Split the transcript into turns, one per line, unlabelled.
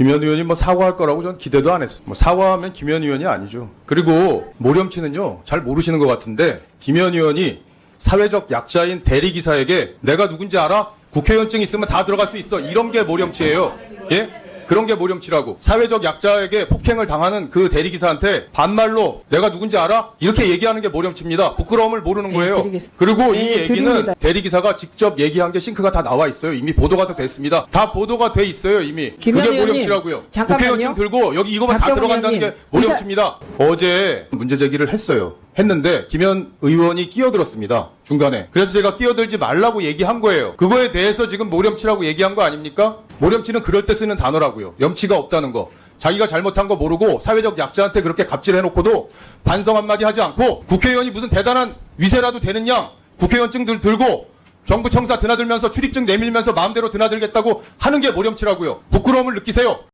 김현 의원이 뭐 사과할 거라고 전 기대도 안 했어. 뭐 사과하면 김현 의원이 아니죠. 그리고 모렴치는요 잘 모르시는 것 같은데 김현 의원이 사회적 약자인 대리기사에게 내가 누군지 알아? 국회의원증 있으면 다 들어갈 수 있어. 이런 게 모렴치예요. 예? 그런 게 모렴치라고. 사회적 약자에게 폭행을 당하는 그 대리기사한테 반말로 내가 누군지 알아? 이렇게 얘기하는 게 모렴치입니다. 부끄러움을 모르는
네,
거예요.
드리겠습니다.
그리고 이
네,
얘기는
드립니다.
대리기사가 직접 얘기한 게 싱크가 다 나와 있어요. 이미 보도가 다 됐습니다. 다 보도가 돼 있어요, 이미. 그게 모렴치라고요. 국회의원증 들고 여기 이거만 다 들어간다는 게
의원님,
모렴치입니다. 어제 문제 제기를 했어요. 했는데 김현 의원이 끼어들었습니다. 중간에. 그래서 제가 끼어들지 말라고 얘기한 거예요. 그거에 대해서 지금 모렴치라고 얘기한 거 아닙니까? 모렴치는 그럴 때 쓰는 단어라고요. 염치가 없다는 거. 자기가 잘못한 거 모르고 사회적 약자한테 그렇게 갑질해놓고도 반성 한마디 하지 않고 국회의원이 무슨 대단한 위세라도 되는 양 국회의원증 들 들고 정부 청사 드나들면서 출입증 내밀면서 마음대로 드나들겠다고 하는 게 모렴치라고요. 부끄러움을 느끼세요.